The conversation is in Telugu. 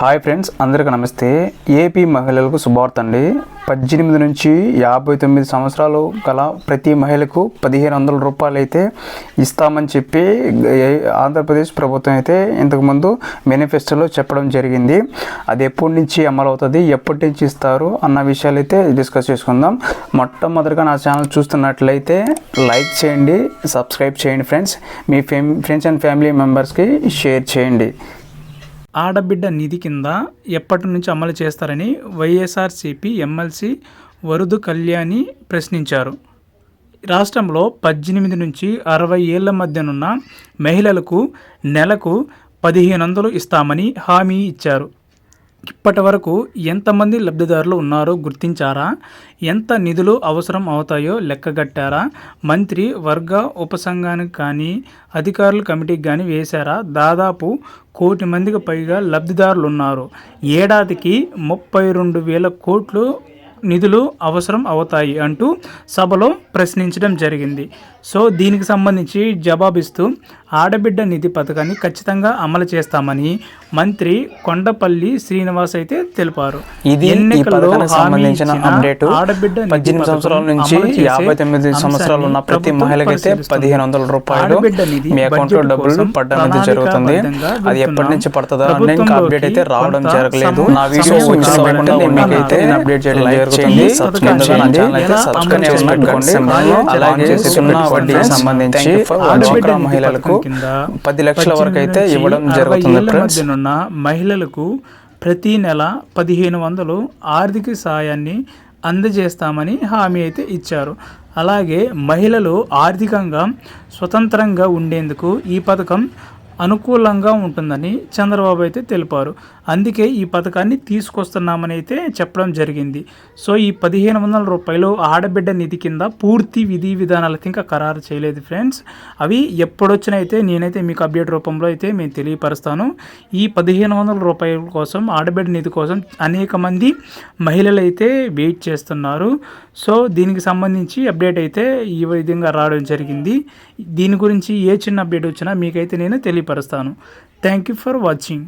హాయ్ ఫ్రెండ్స్ అందరికీ నమస్తే. ఏపీ మహిళలకు శుభార్త అండి. పద్దెనిమిది నుంచి యాభై తొమ్మిది సంవత్సరాలు గల ప్రతి మహిళకు పదిహేను వందల రూపాయలు అయితే ఇస్తామని చెప్పి ఆంధ్రప్రదేశ్ ప్రభుత్వం అయితే ఇంతకుముందు మేనిఫెస్టోలో చెప్పడం జరిగింది. అది ఎప్పటి నుంచి అమలు అవుతుంది ఎప్పటి నుంచి ఇస్తారు అన్న విషయాలు అయితే డిస్కస్ చేసుకుందాం. మొట్టమొదటిగా నా ఛానల్ చూస్తున్నట్లయితే లైక్ చేయండి సబ్స్క్రైబ్ చేయండి ఫ్రెండ్స్. మీ ఫ్రెండ్స్ అండ్ ఫ్యామిలీ మెంబర్స్కి షేర్ చేయండి. ఆడబిడ్డ నిధి కింద ఎప్పటి నుంచి అమలు చేస్తారని వైఎస్ఆర్సీపీ ఎమ్మెల్సీ వరుదు కళ్యాణి ప్రశ్నించారు. రాష్ట్రంలో పద్దెనిమిది నుంచి అరవై ఏళ్ళ మధ్యనున్న మహిళలకు నెలకు పదిహేను వందలు ఇస్తామని హామీ ఇచ్చారు. ఇప్పటి వరకు ఎంతమంది లబ్ధిదారులు ఉన్నారో గుర్తించారా? ఎంత నిధులు అవసరం అవుతాయో లెక్కగట్టారా? మంత్రి వర్గ ఉపసంఘానికి కానీ అధికారుల కమిటీకి కానీ వేశారా? దాదాపు కోటి మందికి పైగా లబ్ధిదారులు ఉన్నారు. ఏడాదికి ముప్పై రెండు వేల కోట్లు నిధులు అవసరం అవుతాయి అంటూ సభలో ప్రశ్నించడం జరిగింది. సో దీనికి సంబంధించి జవాబిస్తూ ఆడబిడ్డ నిధి పథకాన్ని ఖచ్చితంగా అమలు చేస్తామని మంత్రి కొండపల్లి శ్రీనివాస్ అయితే తెలిపారు. ఇది ఎన్నికల్లో సంబంధించిన అప్డేట్. ఆడబిడ్డ పద్దెనిమిది సంవత్సరాల నుంచి యాభై తొమ్మిది సంవత్సరాలు ఉన్న ప్రతి మహిళకైతే. పదిహేను వందల రూపాయలు మీ అకౌంట్లో డబ్బులు పడడం జరుగుతుంది. అది ఎప్పటి నుంచి. పడుతుందా ఇంకా అప్డేట్ అయితే రావడం జరగలేదు. నా వీడియో వచ్చిన మీకైతే అప్డేట్ చేయడం జరుగుతుంది సబ్స్క్రైబ్ చేయండి. సబ్స్క్రైబ్ చేసి? పెట్టుకోండి అలాగే సంబంధించి. డ్వాక్రా మహిళలకు పది లక్షల వరకు అయితే ఇవ్వడం జరుగుతుంది ఫ్రెండ్స్. మహిళలకు ప్రతి నెల పదిహేను వందలు ఆర్థిక సాయాన్ని అందజేస్తామని హామీ అయితే ఇచ్చారు. అలాగే మహిళలు ఆర్థికంగా స్వతంత్రంగా ఉండేందుకు ఈ పథకం అనుకూలంగా ఉంటుందని చంద్రబాబు అయితే తెలిపారు. అందుకే ఈ పథకాన్ని తీసుకొస్తున్నామని అయితే చెప్పడం జరిగింది. సో ఈ పదిహేను వందల రూపాయలు ఆడబిడ్డ నిధి కింద పూర్తి విధి విధానాలకి ఇంకా ఖరారు చేయలేదు ఫ్రెండ్స్. అవి ఎప్పుడొచ్చినైతే నేనైతే మీకు అప్డేట్ రూపంలో అయితే మేము తెలియపరుస్తాను. ఈ పదిహేను వందల రూపాయల కోసం ఆడబిడ్డ నిధి కోసం అనేక మంది మహిళలు అయితే వెయిట్ చేస్తున్నారు. సో దీనికి సంబంధించి అప్డేట్ అయితే ఈ విధంగా రావడం జరిగింది. దీని గురించి ఏ చిన్న అప్డేట్ వచ్చినా మీకైతే నేను తెలియపరుస్తాను. Thank you for watching